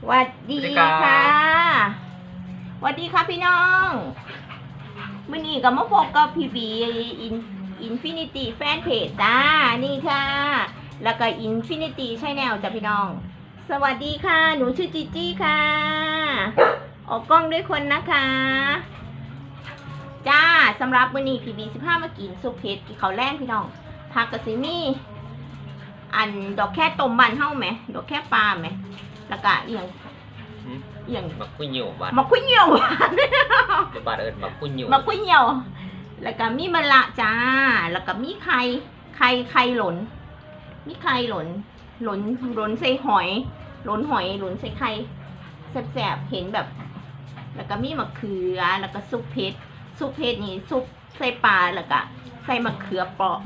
สวัสดีสวัสดีค่ะสวัสดีค่ะพี่น้องมื่อนี้ก็มาพบกับพี่บีอินอินฟินิตี้แฟนเพจจ้า นี่ค่ะ แล้วก็อินฟินิตี้ชแนลจ้ะพี่น้อง สวัสดีค่ะ หนูชื่อจีจี้ค่ะ ออกกล้องด้วยคนนะคะ จ้าสำหรับมื่อนี้พี่บีสิบห้ามากินซุปเผ็ดกินข้าวแรงพี่น้องผักกะซิมี่อันดอกแค่ต้มบันเฮ้าไหมดอกแค่ปลาไหม แล้วก็เอียงหืม เอียงมักกุ้ยเหนียวบาดมะกุยเหี่ยวหวานเดี๋ยวบาดเอิญมักกุ้ยเหนียวมะกุยเหี่ยว แล้วก็มีมะละจ้า แล้วก็มีไข่ไข่ไข่หล่นมีไข่หล่นหล่นหล่นใส่หอย หล่นหอยหล่นใส่ไข่แสบๆเห็นแบบ แล้วก็มีมะเขือแล้วก็ซุปเผ็ดซุปเผ็ดนี่ซุปใส่ปลาแล้วก็ใส่มะเขือเปราะ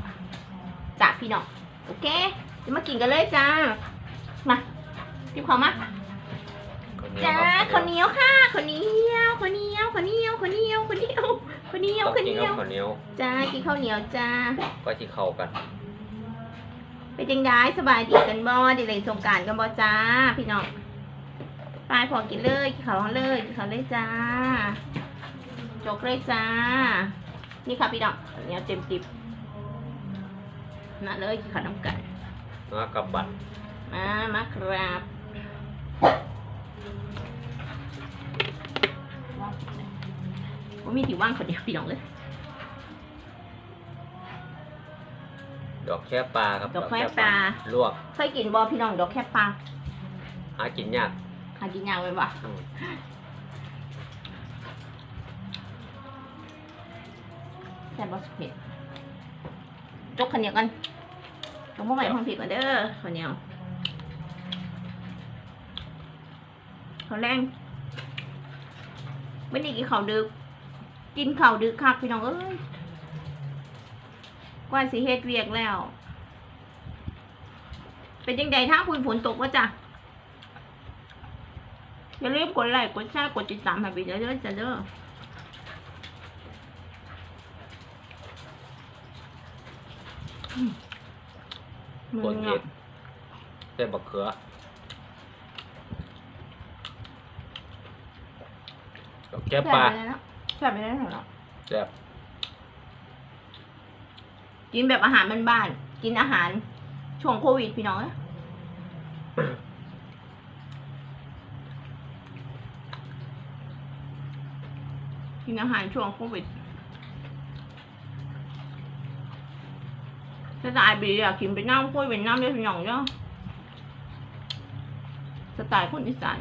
จ้าพี่น้องโอเคจะมากินกันเลยจ้ามา พิมพ์เขามาจ้าข้าวเหนียวค่ะข้าวเหนียวข้าวเหนียวข้าวเหนียวข้าวเหนียวข้าวเหนียวข้าวเหนียวต้องข้าวกิเหนนีกัยบวข้าวเหนียวจ้ากินข้าวเหนียวจ้าก็ที่เข้ากันเป็นจังได้สบายดีกันบ่ได้เลยสงกรารกันบ่จ้า พี่น้องไปพอกินเลยกินข้าวเลยกินข้าวเลยจ้าจกเลยจ้า นี่ค่ะพี่น้องข้าวเหนียวเต็มติบน่าเลยกินข้าวน้ำกันมากับบัตรมามาครับว่า มีที่ว่างคนเดียวพี่น้องเลย ดอกแค่ปลาครับดอกแค่ปลา ลวก เคยกินบอพี่น้องดอกแค่ปลา หากินยาก หากินยางไหมวะอืมแซ่บบอสเผ็ดจกข้าวเหนียวกันจกมาใหม่พังผิดก่อนเด้อข้าวเหนียว ข้าวแรงไม่ได้กินข้าวดึก กินข้าวดึกคักพี่น้องเอ้ยกว่าสิเฮ็ดเวียกแล้ว เป็นยังไงถ้าคุณฝนตกวะจ้ะอย่าลืมกดไลค์กดแชร์กดติดตามให้ไปเรื่อยๆจ้ะเด้ออืมปวดเย็นใส่บักเขือดอ กแค่แซ่บปลาไปแล้วแซ่บไปแล้วเหรอแซ่บกินแบบอาหารบ้านๆกินอาหารช่วงโควิดพี่น้องเอ้ยกินอาหารช่วงโควิดสไตล์บีอยากกินไปน้ำโควิดน้ำเด้อพี่น้องเนาะสไตล์คนอีสาน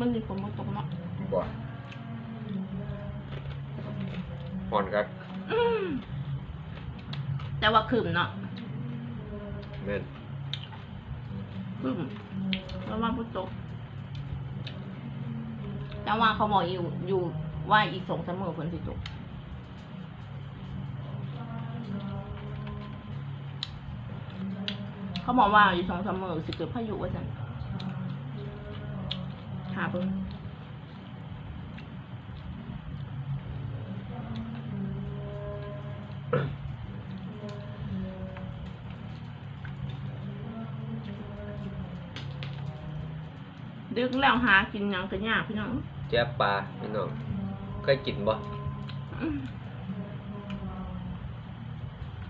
มันมีคนมาตกมาบ่หอนครับอืมแต่ว่าคืมเนาะแม่นคืมแล้วว่าพุทโตกแต่ว่าเขาบอกอยู่อยู่ว่าอีกสองสามมือฝนสิตกเขาบอกว่าอีกสองสามมือสิเกิดพายุว่าจันหาเพิ่งดึกแล้วหากินหยังกันยากพี่น้องแจ่ปลาพี่น้องเคยกินบ่อืม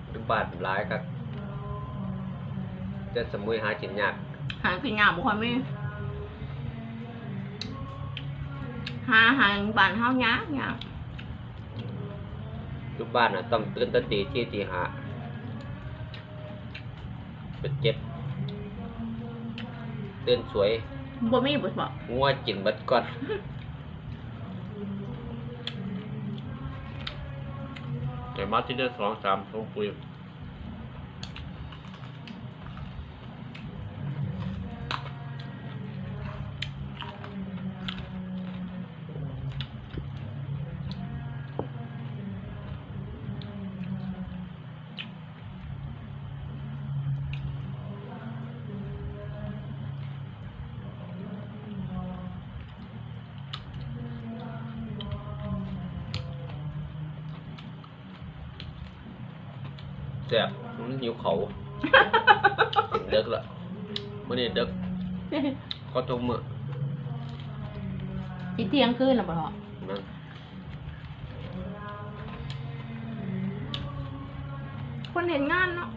หรือบาดหลายครับจะสมุยหากินยาก หากินยากบุคคลไม่ หาหาบ้านเฮายากยากทุกบ้านน่ะต้องตื่นแตั้งตีที่ตีหาเป็นเจ็บตื่นสวยบ่มีบทบอกงัวกินเบัดก่อนแต่มาที่ได้สองสามสองปุย หิวเขาเด็กละมื่อนี้เด็กก็ทุกมื้อที่เที่ยงคืนแล้วบ่เหรอนั่นคนเห็นงานเนาะ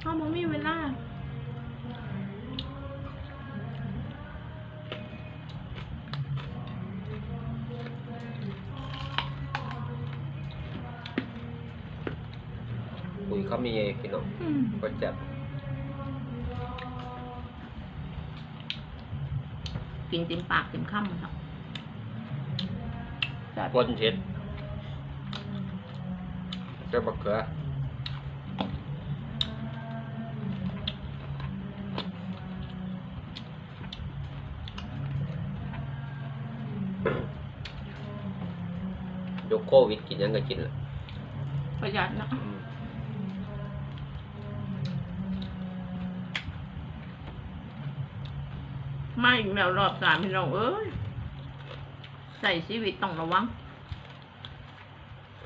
เขาบ่มีเวลาคุยเขามีไงพี่น้องอืมก็จัดกินเต็มปา กเต็มคำครับแบบปนเช็ดเจ้าบักเขือยุคโควิดกินหยังก็กินแหละประหยัดเนาะ มมาอีกแล้วรอบสามพี่น้องเอ้ยใส่ชีวิตต้องระวัง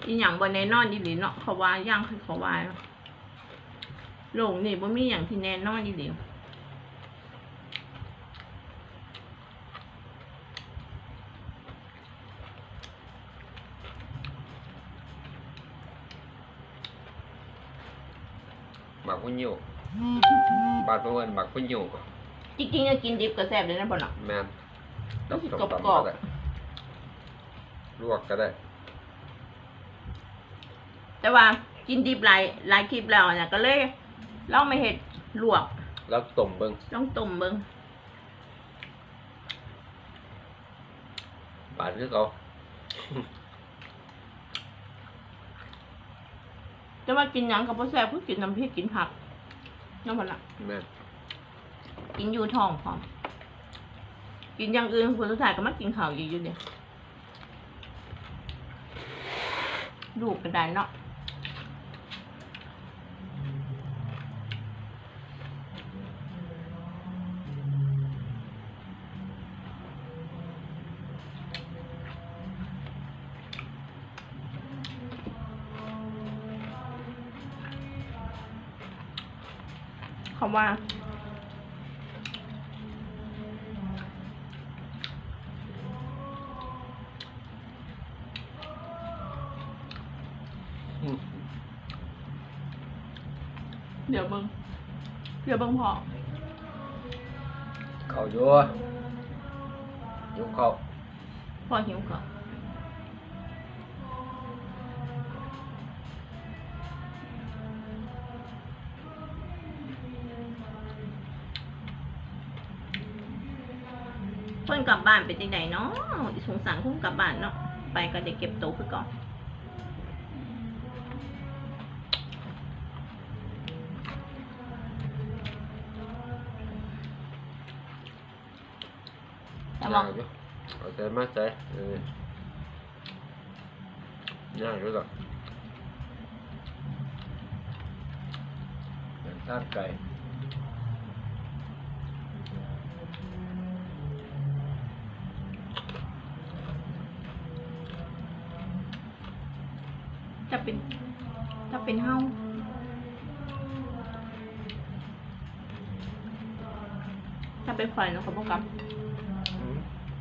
อีหยังบนในนอนดีหลีเนาะเขาว่าย่างคือเขาว่าเนาะโลกนี่บ่มีอย่างที่แน่นอนดีหลีหมักพุ่นยิวบาดเพื่อนหมักพุ่นยิว จริงๆก็กินดิบก็แซ่บเลยนะพ่อเนาะ แมนรู้สึกต้มกรตำอบก็ได้ลวกก็ได้ แต่ว่ากินดิบหลายหลายคลิปแล้วเนี่ยก็เลยลองไม่เห็ดลวกแล้วต้มเบิ้งลองต้มเบิ่งบาดคือเขาแต่ว่ากินหยังกับพ่อแซ่บเพื่อกินน้ำพริกกินผักเน้ำมันละแม่น กินอยู่ท้องพร้อมกินอย่างอื่นคนสุดท้ายก็มากินข้าวอีกอยู่เดียวลูกก็ได้เนาะเขาว่า เดี๋ยวเบิ่งพอเขาอยู่ยุคเขาพอหิวก่อนเพิ่นกลับบ้านเป็นจังไดเนาะสงสารเพิ่นกลับบ้านเนาะไปก็ได้เก็บโตวคือก่อน มาใจเออย่างอยู่หรอกเป็นทาไก่จะเป็น ถ้าเป็นเฮาถ้าเป็นข่อยเนาะเขาบอกกับ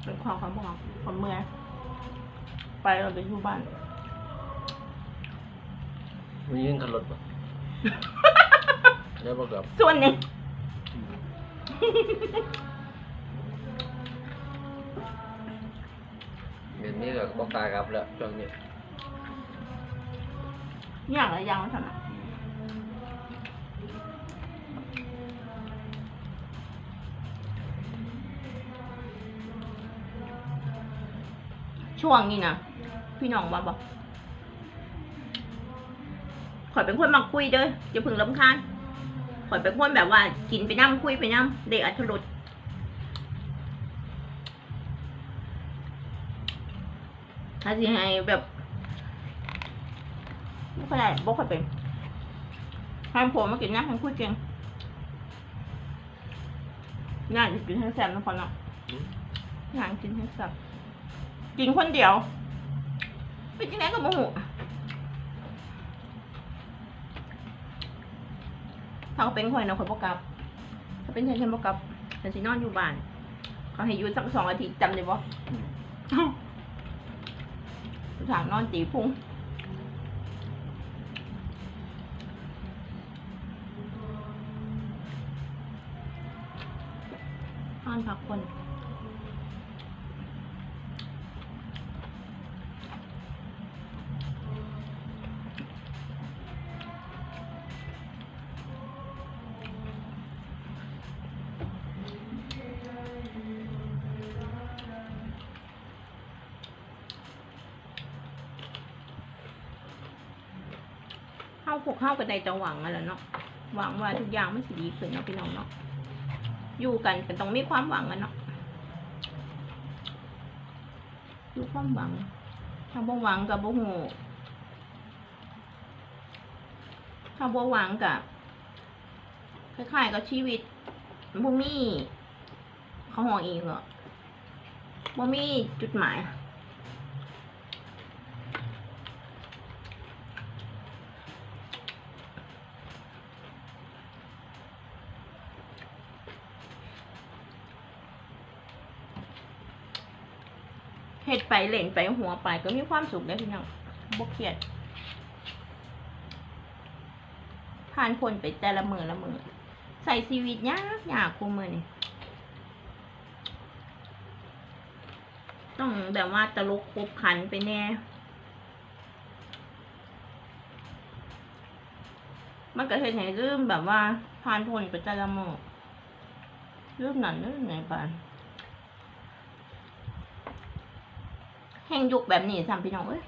มเป็นความความบอกความเมื่อยไปเราจะอยู่บ้านมียิงขันรถปะแล้วบอกกับส่วนหนึ่งเมียนนี้ก็บอกกล้ากับแล้วช่วงนี้อย่างละอย่างเท่านั้น ช่วงนี้นะพี่น้องว่าบอกข่อยเป็นคนมักคุยเด้ออย่าเพึ่งลำคาญข่อยเป็นคนแบบว่ากินไปนั่งคุยไปนั่งเด็กอัธรสถ้าสิให้แบบไม่ค่อยได้บ่ค่อยเป็นให้ผมมากินนะให้คุยเก่งน่าจะกินให้แซ่บนะพอเนาะอืมงานกินให้แซ่บ กินคนเดียวเป็นยังไงก็โมโหถ้าเขาเป็นข่อยนะข่อยบ่กลับ ถ้าเป็นฉันฉันบ่กลับฉันสินอนอยู่บ้านเขาให้อยู่สักสองอาทิตย์จำได้บ่อืมถามนอนตีพุงนอนพักคน เข้าพวกเข้ากันในจะหวังอะไรเนาะหวังว่าทุกอย่างมันสิดีขึ้นเนาะพี่น้องเนาะอยู่กันก็ต้องมีความหวังกันเนาะอยู่ความหวังถ้าบ่หวังกับบ่หูถ้าบ่หวังกับคล้ายๆกับชีวิตบ่มีเขาหอเอีกเหรอบ่มีจุดหมาย เฮ็ดไปเล่นไปหัวไปก็มีความสุขได้พี่น้องบ่เครียดผ่านคนไปแต่ละมือละมือใส่ชีวิตยากยากคูมือนี่ต้องแบบว่าตลกคบขันไปแน่ มันก็เฮ็ดให้ลืมแบบว่าผ่านพ้นไปแต่ละมือลืมนั่นลืมนี่ไป แห่งยุคแบบนี้สามพี่น้องเอ้ย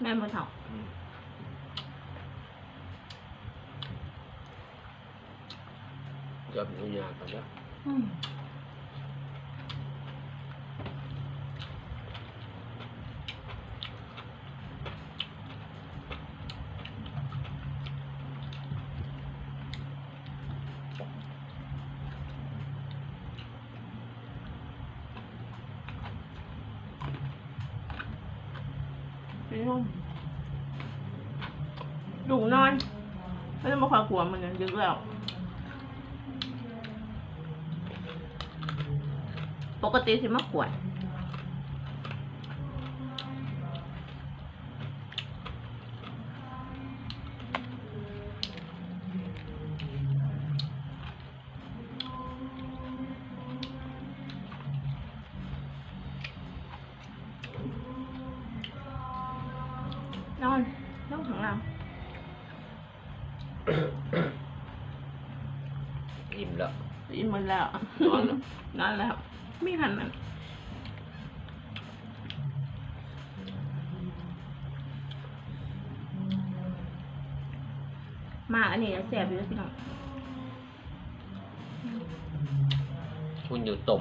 แม่มาเถาอืมยอดยุ่งยากกันแล้ว อืมพี่น้องดุนอนไม่ต้องมาคอยกลัวมันดึกแล้ว ปกติสิมาขวด หมดแล้วนอนแล้วนอนแล้วไม่หันมันมากอันนี้จะแสบอยู่แล้วพี่น้องคุณอยู่ต้ม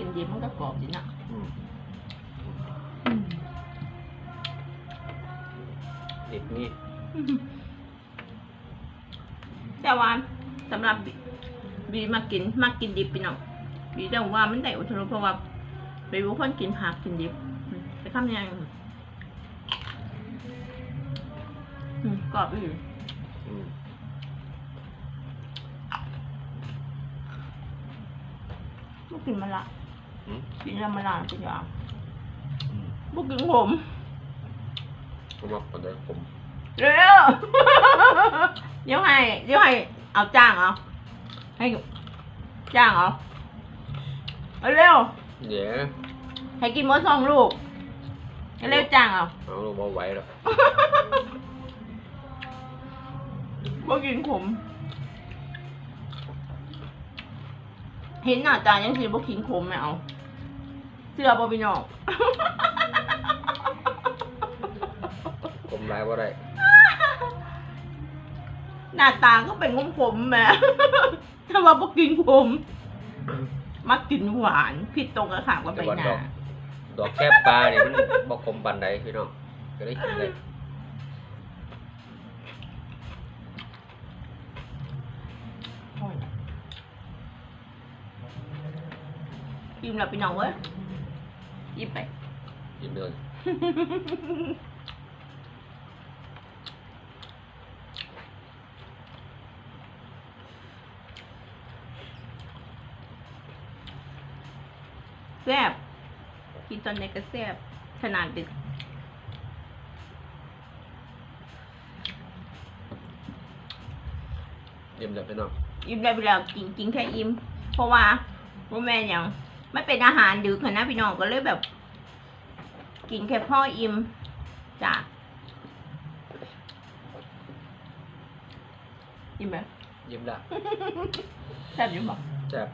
กินดีมันก็กรอบดีนะอืมดิบนี่แต่ว่าสำหรับบีบีมากินมากินดิบพี่น้องบีแต่ว่ามันได้อุทนเพราะว่าบีเป็นคนกินผักกินดิบอืมไปทำยังไงอืมกรอบอยู่อืมไม่กินมะละอืม กินแล้วมะละกินยาอืมบุกินผมผมว่าคนได้ผมเร็วเดี๋ยวให้เดี๋ยวให้เอาจ้างเอาให้จ้างเอาเอาเร็วเดี๋ยวให้กินมดสองลูกเอาเร็วจ้างเอาเอาลงมาไหว้แล้วบ่กินขม เห็นหน้าตายังสิบ่กินขมไม่เอาเสื้อบ่พี่น้องผมไล่ว่าได้หน้าตาก็เป็นของผมแหม่ถ้าว่าบ่กินผมมากินหวานผิดตรงกับขางกับใบหน้าดอกแค่ปลาเนี่ยมันบ่คมปันใดพี่น้องก็ได้กินเลย ยิ้มแล้วพี่น้องเว้ยยิ้มไปกินเลยแซ่บกินตอนไหนก็แซ่บขนาดดึกยิ้มเลยพี่น้อง อิ่มได้ไปแล้วกินกินแค่อิ่มเพราะว่าพ่อแม่ยัง ไม่เป็นอาหารดึกอะนะพี่น้องก็เลยแบบ กินแค่พ่ออิ่มจ้ะอิ่มไหมยิ้มละแซ่บอยู่บ่แซ่บ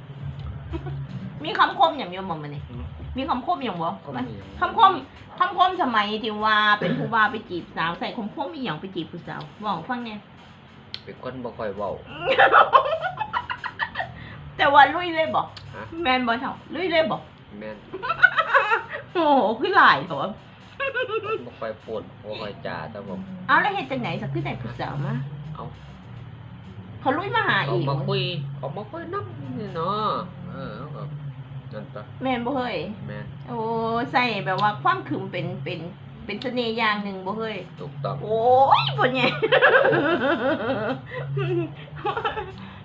มีคำคมอย่างเดียวบ่มันนี่อืมมีคำคมอย่างบ่คมมันอีหยังคำคมคำคมสมัยที่ว่าเป็นผู้ว่าไปจีบสาวใส่คำคมอีหยังไปจีบผู้สาวบอกฟังเนี่ยเป็นคนบ่ค่อยเว้า แต่ว่าลุยเลยบอกฮะ แมนบอลเถาลุยเลยบอกแม่นโอ้โหคือหลายตัวบ่ค่อยพูดบ่ค่อยจาแต่ผมเอาแล้วเฮ็ดจังไหนสักคือไหนผู้สาวมาเอาเขาลุยมาหาเอาอีกมาคุยเอามาคุยนำนี่เนาะเออเอาก็นั่นตะแมนบ่เฮ้ยแม่นโอ้ใส่แบบว่าความขึมเป็นเป็นเป็นเสน่ห์อย่างหนึ่งบ่เฮ้ย ถูกต้องโอ้ยปวดไง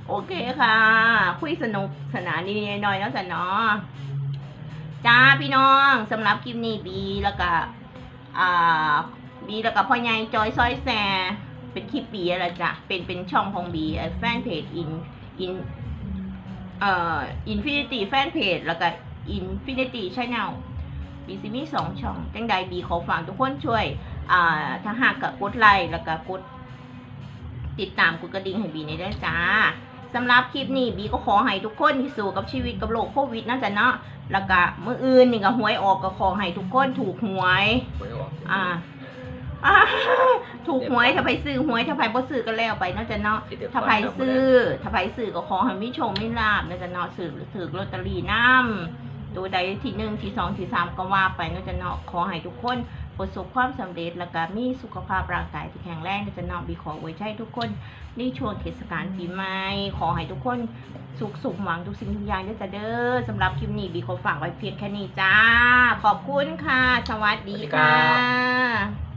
โอเคค่ะ คุยสนุกสนานดีๆหน่อยแล้วสันเนาะจ้าพี่น้องสำหรับคลิปนี้บีแล้วก็อ่าบีแล้วก็พ่อใหญ่จอยซอยแซเป็นคลิปบีอะไรจ้ะเป็นเป็นช่องของบีแฟนเพจอินอินเอ่ออินฟินิตี้แฟนเพจแล้วก็อินฟินิตี้ชแนลบีซีมีสองช่องจังใดบีขอฝากทุกคนช่วยอ่าถ้าหากกับกดไลค์แล้วก็กดติดตามกดกระดิ่งให้บีในด้วยจ้า สำหรับคลิปนี้บีก็ขอให้ทุกคนที่สู้กับชีวิตกับโรคโควิดนั่นจ้ะเนาะแล้วก็มื่ออื่นนี่ก็หวยออกก็ขอให้ทุกคนถูกหวยไม่ออกอ่าอ่าถูกหวยถ้าไปซื้อหวยถ้าไปบ่ซื้อก็แล้วไปเนาะจ้ะเนาะสิได้ถ้าฟัไปนเจ้ซื้อถ้าไปซื้อก็ขอให้มีโชคมีลาบนะจ๊ะเนาะซื้อถือลอตเตอรี่น้ำตัวใดที่หนึ่งที่สองที่สามก็ว่าไปนะจ๊ะเนาะขอให้ทุกคน ประสบความสำเร็จแล้วก็มีสุขภาพร่างกายที่แข็งแรงจะนาะบีขอไว้ใช้ทุกคนในช่วงเทศกาลปีใหม่ขอให้ทุกคนสุขสมหวังทุกสิ่งทุกอย่างด้วยจ้ะเด้อสำหรับคลิปนี้บีขอฝากไว้เพียงแค่นี้จ้า ขอบคุณค่ะ สวัสดีค่ะ